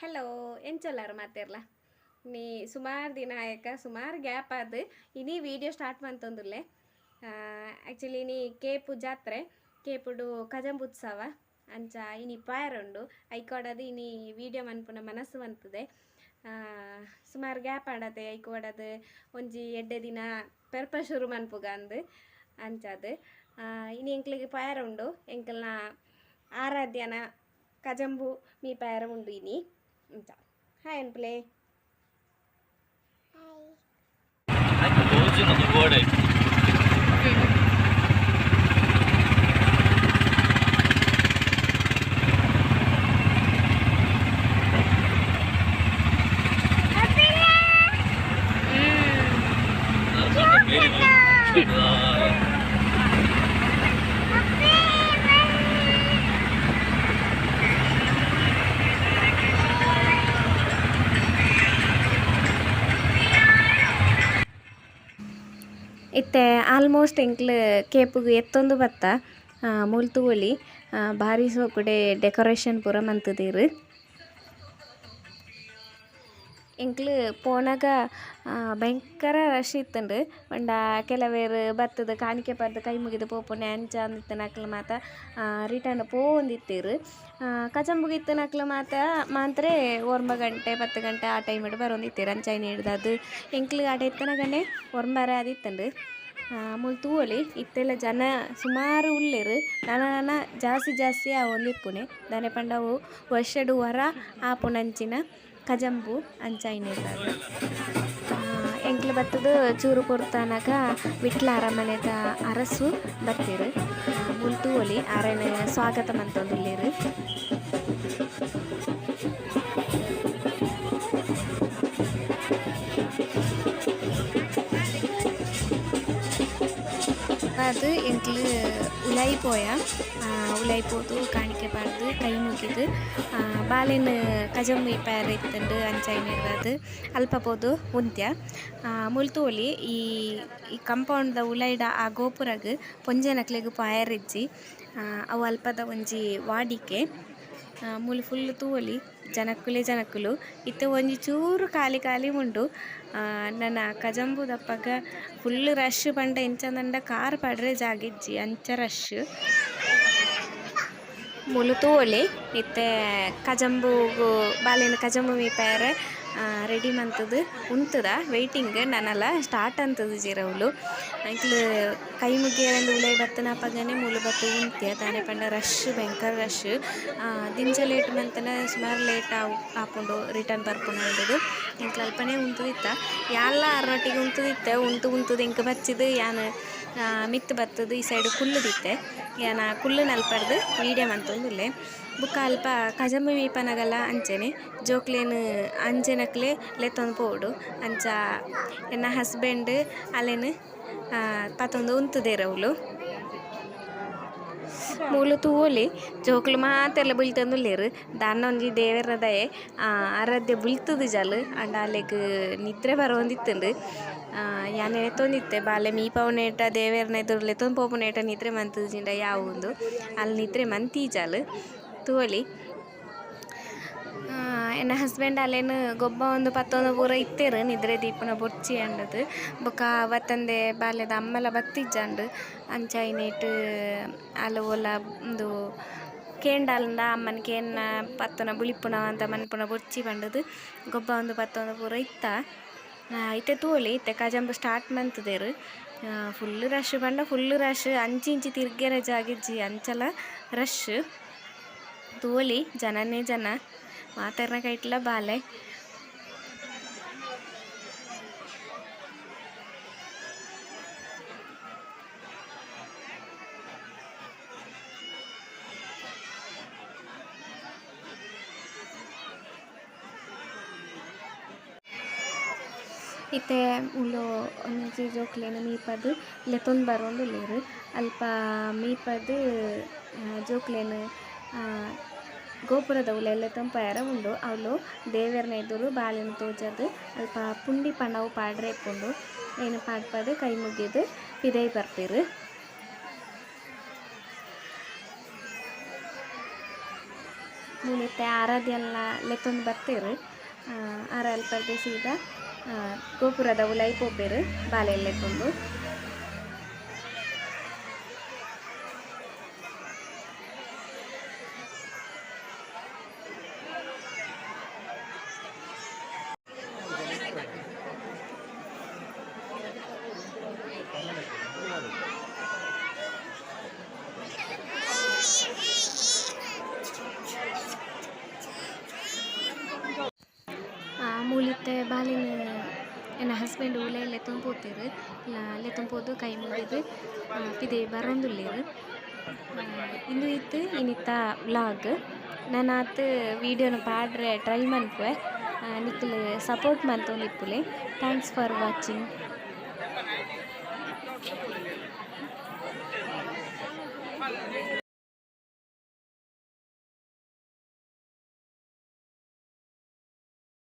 Hello ಎಂಚಲ್ಲಾರು ಮಾತೇರ್ಲ ನೀ ಸುಮಾರು ದಿನ ಆಯಕ, ಸುಮಾರು ಗ್ಯಾಪ್ ಆದ್. ಇನಿ ವಿಡಿಯೋ ಸ್ಟಾರ್ಟ್ ಮಂತಂದುಲ್ಲೆ ಆ್ಯಕ್ಚುಲಿ ನೀ ಕೇಪು ಜಾತ್ರೆ ಕೇಪುಡು ಕಜಂಬುತ್ಸವ ಅಂಚ ಇನಿ ಪಾಯರುಂಡು. ಐಕೋಡದು ಇನಿ ವಿಡಿಯೋ ಮನ್ಪುನ ಮನಸ್ಸು ಬಂತದೆ ಸುಮಾರು ಗ್ಯಾಪ್ ಆಡತೆ ಐಕೋಡದು. ಒಂಜಿ ಎಡ್ಡೆ ದಿನ ಪೆರ್ಪ ಶುರು ಮನ್ಪುಗ ಅಂದು, ಅಂಚದು. ಇನಿ ಎಂಕ್ಲಿಗೆ ಪಾಯರ ಉಂಡು ಎಂಕಲ್ನ ಆರಾಧ್ಯನ ಕಜಂಬು ಮೀ ಪಾಯರ ಉಂಡು ಇನಿ. ഇതാ ഹായ് അൻപിളേ ഹായ് ಇತ್ತೆ ಆಲ್ಮೋಸ್ಟ್ ಎಂಕ್ಲ್ ಕೇಪುಗು ಎತ್ತೊಂದು ಬತ್ತ ಮುಲ್ತುವೊಲಿ ಬಾರಿ ಸೋಕುಡೆ ಡೆಕೊರೇಷನ್ ಪೂರ ಮಂತುದೆರ್. ಎಂಕ್ಲು ಪೋನಾಗ ಭಯಂಕರ ರಶ್ ಇತ್ತುಂಡು ಪಂಡ ಕೆಲವೇರು ಬತ್ತದ, ಕಾಣಿಕೆ ಪರ್ದು ಕೈ ಮುಗಿದು ಪೋಪುನೆ ಅಂಚ ಅಂದಿತ್ತನಕ್ಲು ಮಾತ ರಿಟರ್ನ್ ಪೋವೊಂದಿತ್ತೆರ್ ಕಚಂಬುಗೆ ಇತ್ತನಕ್ಲು ಮಾತ, ಮಾತ್ರೆ ಒಂಬ ಗಂಟೆ, ಪತ್ತು ಗಂಟೆ ಆ ಟೈಮ್ ಬರೋಂದಿತ್ತೆರ್ ಅಂಚಾಯ್ನ ಹಿಡ್ದದು ಎಂಕ್ಲು ಆಟ ಇತ್ತನಗನೆ ಒಂಬರ ಅದಿತ್ತಂಡು ಮುಲ್ ತೂವೊಲಿ ಇತ್ತೆಲ್ಲ ಜನ ಸುಮಾರು ಉಲ್ಲೆರ್ ನನ ಜಾಸ್ತಿ ಜಾಸ್ತಿ ಜಾಸ್ತಿ ಒಂದಿಪ್ಪುನೆ. ದಾನೆ ಪಂಡವು ವರ್ಷಡು ವರ ಆಪುನಂಚಿನ ಕಜಂಬು ಅಂಚಾಯ್ನ ಹಿಡ್ದದು ಎಂಕ್ಲು ಬತ್ತದು ಚೂರು ಕೊರ್ತಾನಾಗ ವಿಟ್ಲ ಅರಮನೆದ ಅರಸು ಬತ್ತಿರು. ಒಲಿ ಅರಣ್ಯ ಸ್ವಾಗತ ಮಂತೊಂದುಲ್ಲೆರ್ ಅದು ಎಂಕ್ಲು ಉಲಾಯಿ ಪೋಯ ಉಲಾಯಿ ಪೋದು, ಕಾಣಿಕೆ ಪಾಡ್ದು, ಕೈ ಮುಗಿದು ಬಾಲೆನ್ ಕಜಂಬಿ ಪ್ಯಾರ ಇತ್ತಂಡು ಅಂಚಾಯ್ನ ಹಿಡ್ದದು ಅಲ್ಪ ಪೋದು ಉಂತ್ಯ. ಮುಲ್ತುವೊಲಿ ಈ ಈ ಕಂಪೌಂಡ್ದ ಉಲೈಡ ಆ ಗೋಪುರಗ್ ಪೊಂಜೆನಕ್ಲೆಗ್ ಪಾಯರಿಜ್ಜಿ ಅವು ಅಲ್ಪದ ಒಂಜಿ ವಾಡಿಕೆ. ಮೂಲು ಫುಲ್ ತೂವೊಲಿ ಜನಕ್ಕುಲೆ ಜನಕ್ಕುಲು. ಇತ್ತೆ ಒಂಜಿ ಚೂರು ಖಾಲಿ ಖಾಲಿ ಉಂಡು ನನ್ನ ಕಜಂಬು ದಪ್ಪಗ ಫುಲ್ ರಶ್ ಪಂಡ ಇಂಚಂದಂಡ ಕಾರ್ ಪಡ್ರೆ ಜಾಗಿಜ್ಜಿ, ಅಂಚ ರಶ್ ಮುಲು ತೂವಲಿ ಇತ್ತೆ ಕಜಂಬು ಬಾಲಿನ ಕಜಂಬು ಮೀಪಾಯರೆ ರೆಡಿ ಮಂತದು ಉಂತದ ವೆಯ್ಟಿಂಗ್ ನನ್ನಲ್ಲ ಸ್ಟಾರ್ಟ್ ಅಂತದು ಜಿರವುಲು ಅಂಕ್ಲು ಕೈ ಮುಗಿಯರಂದು ಉಲೈ ಪಗನೆ ಮೂಲು ಬತ್ತು ಉಂತ್ಯ, ತಾನೆ ಪಂಡ ರಶ್ ಭಯಂಕರ ರಶ್ ದಿಂಜ ಲೇಟ್ ಮಂತನ ಸುಮಾರು ಲೇಟ್ ಹಾಕೊಂಡು ರಿಟರ್ನ್ ರಿಟರ್ನ್ ಬರ್ಪುಂಡು ಎಂಕ್ಲು ಅಲ್ಪನೆ ಉಂತದಿತ್ತ. ಯಾಲ್ಲ ಅರ್ನೊಟ್ಟಿಗೆ ಉಂತದಿತ್ತ, ಉಂಟು ಉಂತುದು ಇಂಕ ಬಚ್ಚಿದು, ಯಾನ್ ಮಿತ್ತು ಬತ್ತದು ಈ ಸೈಡ್ ಕುಲ್ಲುದಿತ್ತೆ. ಯಾನ ಕುಲ್ಲು ನಲ್ಪಡ್ದು ವೀಡಿಯೋ ಮಂತೊಂದುಲ್ಲೆ ಬುಕ್ಕ ಅಲ್ಪ ಕಜಂಬ ಮೀಪನಗಲ ಅಂಚೆನೆ, ಜೋಕ್ಲೇನ್ ಅಂಜೆನಕ್ಲೆ ಲೆತ್ತೊಂದು ಪೋಡು ಅಂಚ ಎನ್ನ ಹಸ್ಬೆಂಡ್ ಅಲ್ಲೇನು ಪತ್ತೊಂದು ಉಂತುದೇರವುಲು. ಮೂಲು ತೂವೊಲಿ ಜೋಕ್ಲು ಮಾತೆಲ್ಲ ಬೀಳ್ತಂದುಲ್ಲೇರು. ದಾನ್ನ ಒಂಜಿ ದೇವರ ದಯೆ ಆರಾಧ್ಯ ಬೀಳ್ತದ ಜಲ್ ಅಂಡ ಅಲೆಗ್ ನಿದ್ರೆ ಬರೋಂದಿತ್ತುಂಡು ಯಾನ್ ಎತ್ತೊಂದಿತ್ತೆ ಬಾಲೆ ಮೀಪವನೇಟ ದೇವೇರ್ನ ಎದುರು ತೊಂದು ಪೋಪುನೇಟ ನಿದ್ರೆ ಮಂತುಜಿಂಡ ಜಿಂಡ ಯಾವುದು. ಅಲ್ಲಿ ನಿದ್ರೆ ಮಂತಿ ಜಲ್ ತೂವೊಲಿ ಎನ್ನ ಹಸ್ಬೆಂಡ್ ಅಲ್ಲೇನು ಗೊಬ್ಬ ಒಂದು ಪತ್ತೊಂದು ಪೂರ ಇತ್ತೇರು ನಿದ್ರೆ ದೀಪನ ಬೊರ್ಚಿ ಅಂಡದು ಬೊಕ ಅವತ್ತಂದೆ ಬಾಲ್ಯದ ಅಮ್ಮಲ ಬತ್ತಿಜ್ಜಂಡು ಅಂಚಾಯ್ನೇಟ್ ಅಲ್ಲ ಒಲ ಒಂದು ಕೇಂಡಾಲಂದ ಅಮ್ಮನ ಕೇನ್ನ ಪತ್ತನ ಬುಳಿಪುನ ಅಂತ ಮನ್ಪುನ ಬೊರ್ಚಿ ಬಂಡದು ಗೊಬ್ಬ ಒಂದು ಪತ್ತೊಂದು ಪೂರ ಇತ್ತ. ಇತ್ತೆ ತೋಳಿ ಇತ್ತೆ ಕಜಂಬ ಸ್ಟಾರ್ಟ್ ಮಂತದೇರು. ಫುಲ್ ರಶ್ ಬಂಡ ಫುಲ್ ರಶ್ ಅಂಚಿ ಇಂಚಿ ತಿರ್ಗೆರೆ ಜಾಗಿಜ್ಜಿ ಅಂಚಲ ರಶ್ ತೋಲಿ ಜನನೇ ಜನ. ಕೈಟ್ಲ ಬಾಲೆ. ಇತ್ತೆ ಉಲು ಒಂಜಿ ಜೋಕ್ಲೆನ ಮೀಪದು ಲೆತೊಂದು ಬರೋಂದು ಲೇರು ಅಲ್ಪ ಮೀಪದು ಜೋಕ್ಲೆನ್ ಗೋಪುರದ ಉಲೆಲ್ಲ ತಂಪಾಯರ ಉಂಡು ಅವಳು ದೇವರನ ಎದುರು ಬಾಳೆನ ತೋಜದು ಅಲ್ಪ ಪುಂಡಿ ಪಣವು ಪಾಡ್ರೆ ಇಪ್ಪುಂಡು ಏನು ಪಾಡ್ಪದು ಕೈ ಮುಗಿದು ಪಿದೈ ಬರ್ಪೇರು ಮೂಲಿತ್ತೆ ಆರಾಧ್ಯಲ್ಲ ಲೆತ್ತೊಂದು ಬತ್ತೇರು ಆರಾಲ್ ಪರ್ದೆ ಸೀದಾ ಆ, ಗೋಪುರದ ಉಲೈ ಪೋಪೇರು ಬಾಲೆ ಮೂಲಿತ್ತೆ ಬಾಲಿನ ಎನ್ನ ಹಸ್ಬೆಂಡ್ ಉಲೆ ಲೆತ್ತೊಂದು ಪೋತೇರು ಲೆತ್ತೊಂದು ಪೋದು ಕೈ ಮುಗಿದು ಪಿದೆ ಬರೋಂದುಲ್ಲೇರು ಇಂದು ಇತ್ತು ಇನ್ನಿತ್ತ ವ್ಲಾಗ್ ನಾನು ಆತು ವೀಡಿಯೋನ ಪಾಡ್ರೆ try ಮನ್ಪುವೆ ನಿಕ್ಕಲು support ಮಂತೊಂದಿಪ್ಪುಲೆ thanks for watching